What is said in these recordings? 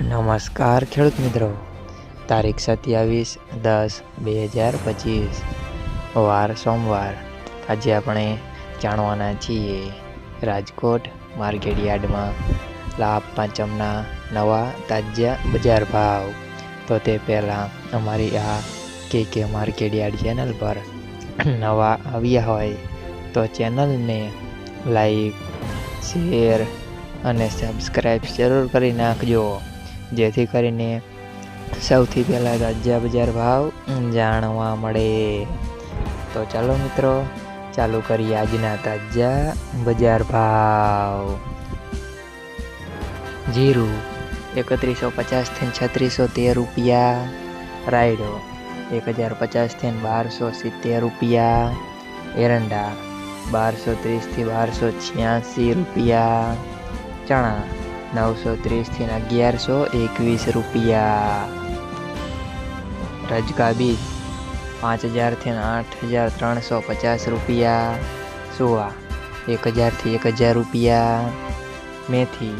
નમસ્કાર ખેડૂત મિત્રો. તારીખ સત્યાવીસ દસ બે હજાર પચીસ. વાર સોમવાર. આજે આપણે જાણવાના છીએ રાજકોટ માર્કેટ યાર્ડમાં લાભ પાંચમના નવા તાજા બજાર ભાવ. તો તે પહેલાં અમારી આ કે કે માર્કેટ યાર્ડ ચેનલ પર નવા આવ્યા હોય તો ચેનલને લાઈક, શેર અને સબસ્ક્રાઈબ જરૂર કરી નાખજો. જેથી કરીને સૌથી પહેલાં તાજા બજાર ભાવ જાણવા મળે. તો ચાલો મિત્રો, ચાલુ કરીએ આજના તાજા બજાર ભાવ. જીરું એકત્રીસો પચાસથી છત્રીસો તેર રૂપિયા. રાયડો એક હજાર પચાસથી બારસો સિત્તેર રૂપિયા. એરંડા બારસો ત્રીસથી બારસો છ્યાસી રૂપિયા. ચણા નવસો ત્રીસથી અગિયારસો એકવીસ રૂપિયા રજકા બીજ પાંચ હજારથી આઠ હજાર ત્રણસો પચાસ રૂપિયા સુવા એક હજારથી એક હજાર રૂપિયા મેથી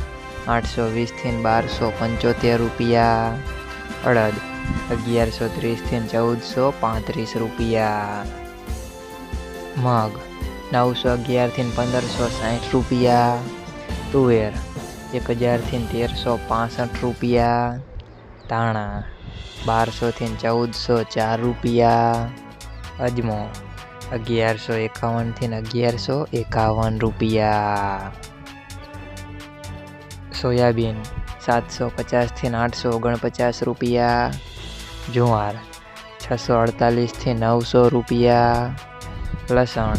આઠસો વીસથી બારસો પંચોતેર રૂપિયા અડદ અગિયારસો ત્રીસથી ચૌદસો પાંત્રીસ રૂપિયા મગ નવસો અગિયારથી પંદરસો સાઠ રૂપિયા તુવેર એક હજારથી તેરસો પાસઠ રૂપિયા. ધાણા બારસોથી ચૌદસો ચાર રૂપિયા. અજમો અગિયારસો એકાવનથી અગિયારસો એકાવન રૂપિયા. સોયાબીન સાતસો પચાસથી આઠસો ઓગણપચાસ રૂપિયા. જુવાર છસો અડતાલીસથી નવસો રૂપિયા. લસણ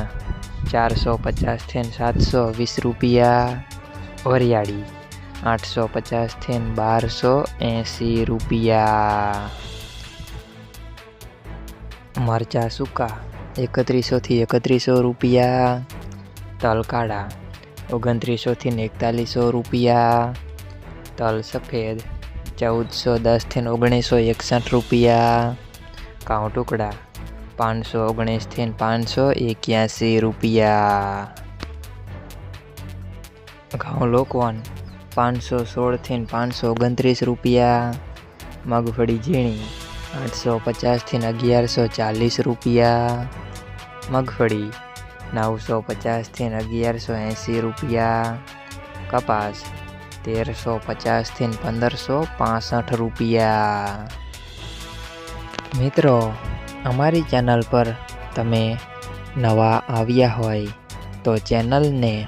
ચારસો પચાસથી સાતસો વીસ રૂપિયા. વરિયાળી આઠસો પચાસથી બારસો એંસી રૂપિયા. મરચા સૂકા, એકત્રીસોથી એકત્રીસો રૂપિયા. તલ કાળા ઓગણત્રીસોથી એકતાલીસો રૂપિયા. તલ સફેદ, ચૌદસો દસથી ઓગણીસો એકસઠ રૂપિયા. કાઉ ટુકડા, પાંચસો ઓગણીસથી પાંચસો એક્યાસી રૂપિયા. ઘઉં લોકવન પાંચસો સોળથી પાંચસો ઓગણત્રીસ રૂપિયા. મગફળી ઝીણી આઠસો પચાસથી અગિયારસો ચાલીસ રૂપિયા. મગફળી નવસો પચાસથી અગિયારસો એંસી રૂપિયા. કપાસ તેરસો પચાસથી પંદરસો પાસઠ રૂપિયા. મિત્રો, અમારી ચેનલ પર તમે નવા આવ્યા હોય તો ચેનલને